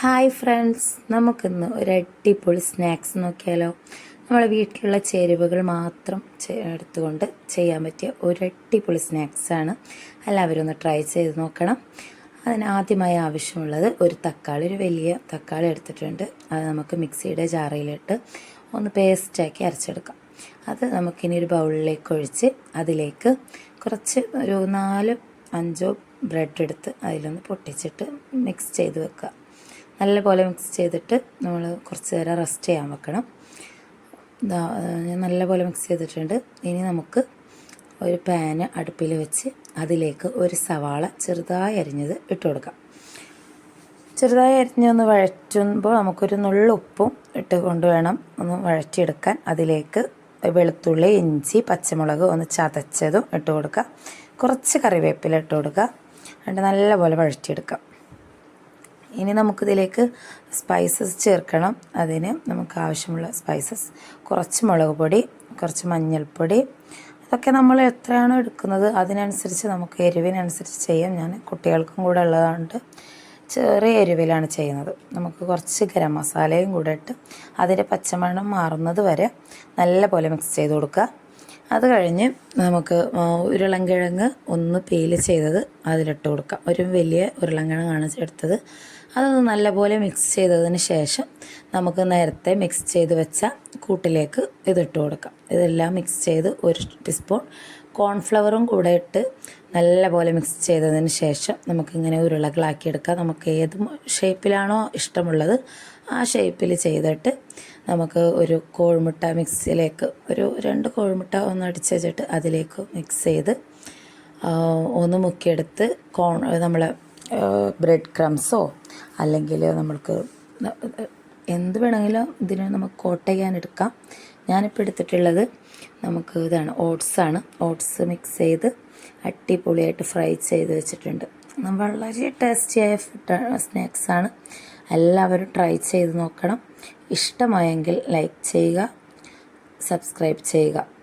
Hi friends നമുക്കിന്ന് ഒരു അടിപൊളി സ്നാക്സ് നോക്കിയാലോ? നമ്മളെ വീട്ടിലുള്ള ചേരുവകൾ മാത്രം എടുത്തുകൊണ്ട് ചെയ്യാൻ പറ്റിയ ഒരു അടിപൊളി സ്നാക്സാണ് എല്ലാവരും ഒന്ന് ട്രൈ ചെയ്ത് നോക്കണം. അതിന് ആദ്യമായി ആവശ്യമുള്ളത് ഒരു തക്കാളി ഒരു വലിയ തക്കാളി എടുത്തിട്ടുണ്ട്. അത് നമുക്ക് മിക്സിയുടെ ജാറിലിട്ട് ഒന്ന് പേസ്റ്റാക്കി അരച്ചെടുക്കാം. അത് നമുക്കിനി ഒരു ബൗളിലേക്ക് ഒഴിച്ച് അതിലേക്ക് കുറച്ച് ഒരു നാല് അഞ്ചോ ബ്രെഡ് എടുത്ത് അതിലൊന്ന് പൊട്ടിച്ചിട്ട് മിക്സ് ചെയ്ത് വെക്കുക. നല്ലപോലെ മിക്സ് ചെയ്തിട്ട് നമ്മൾ കുറച്ച് നേരം റെസ്റ്റ് ചെയ്യാൻ വെക്കണം. ഞാൻ നല്ലപോലെ മിക്സ് ചെയ്തിട്ടുണ്ട്. ഇനി നമുക്ക് ഒരു പാന് അടുപ്പിൽ വെച്ച് അതിലേക്ക് ഒരു സവാള ചെറുതായി അരിഞ്ഞത് ഇട്ട് കൊടുക്കാം. ചെറുതായി അരിഞ്ഞൊന്ന് വഴറ്റുമ്പോൾ നമുക്കൊരു നുള്ളു ഉപ്പും ഇട്ട് കൊണ്ടുവേണം ഒന്ന് വഴറ്റിയെടുക്കാൻ. അതിലേക്ക് വെളുത്തുള്ളി ഇഞ്ചി പച്ചമുളക് ഒന്ന് ചതച്ചതും ഇട്ട് കൊടുക്കുക കുറച്ച് കറിവേപ്പില ഇട്ട് കൊടുക്കുക എന്നിട്ട് നല്ലപോലെ വഴറ്റിയെടുക്കാം. ഇനി നമുക്കിതിലേക്ക് സ്പൈസസ് ചേർക്കണം. അതിന് നമുക്ക് ആവശ്യമുള്ള സ്പൈസസ് കുറച്ച് മുളക് പൊടി കുറച്ച് മഞ്ഞൾപ്പൊടി. അതൊക്കെ നമ്മൾ എത്രയാണോ എടുക്കുന്നത് അതിനനുസരിച്ച് നമുക്ക് എരിവിനനുസരിച്ച് ചെയ്യാം. ഞാൻ കുട്ടികൾക്കും കൂടെ ഉള്ളതുകൊണ്ട് ചെറിയ എരിവിലാണ് ചെയ്യുന്നത്. നമുക്ക് കുറച്ച് ഗരം മസാലയും കൂടെ ഇട്ട് അതിന്റെ പച്ചമണം മാറുന്നത് വരെ നല്ല പോലെ മിക്സ് ചെയ്ത് കൊടുക്കുക. അത് കഴിഞ്ഞ് നമുക്ക് ഉരുളൻകിഴങ്ങ് ഒന്ന് പീൽ ചെയ്തത് അതിലിട്ട് കൊടുക്കാം. ഒരു വലിയ ഉരുളൻകിഴങ്ങാണ് എടുത്തത്. അതൊന്ന് നല്ലപോലെ മിക്സ് ചെയ്തതിന് ശേഷം നമുക്ക് നേരത്തെ മിക്സ് ചെയ്ത് വെച്ച കൂട്ടിലേക്ക് ഇതിട്ട് കൊടുക്കാം. ഇതെല്ലാം മിക്സ് ചെയ്ത് ഒരു ടീസ്പൂൺ കോൺഫ്ലവറും കൂടെ ഇട്ട് നല്ലപോലെ മിക്സ് ചെയ്തതിന് ശേഷം നമുക്കിങ്ങനെ ഉരുളകളാക്കി എടുക്കാം നമുക്ക് ഏത് ഷേപ്പിലാണോ ഇഷ്ടമുള്ളത് ആ ഷേപ്പിൽ ചെയ്തിട്ട് നമുക്ക് ഒരു കോഴിമുട്ട മിക്സിയിലേക്ക് ഒരു രണ്ട് കോഴിമുട്ട ഒന്ന് അടിച്ച് വെച്ചിട്ട് അതിലേക്ക് മിക്സ് ചെയ്ത് ഒന്ന് മുക്കിയെടുത്ത് കോൺ നമ്മൾ ബ്രെഡ് ക്രംസോ അല്ലെങ്കിൽ നമ്മൾക്ക് എന്ത് വേണമെങ്കിലും ഇതിന് നമുക്ക് കോട്ട് ചെയ്യാൻ എടുക്കാം. ഞാനിപ്പോൾ എടുത്തിട്ടുള്ളത് നമുക്ക് ഇതാണ് ഓട്സാണ് ഓട്സ് മിക്സ് ചെയ്ത് അടിപൊളിയായിട്ട് ഫ്രൈ ചെയ്ത് വെച്ചിട്ടുണ്ട്. വളരെ ടേസ്റ്റിയായ സ്നാക്സാണ് എല്ലാവരും ട്രൈ ചെയ്ത് നോക്കണം. ഇഷ്ടമായെങ്കിൽ ലൈക്ക് ചെയ്യുക സബ്സ്ക്രൈബ് ചെയ്യുക.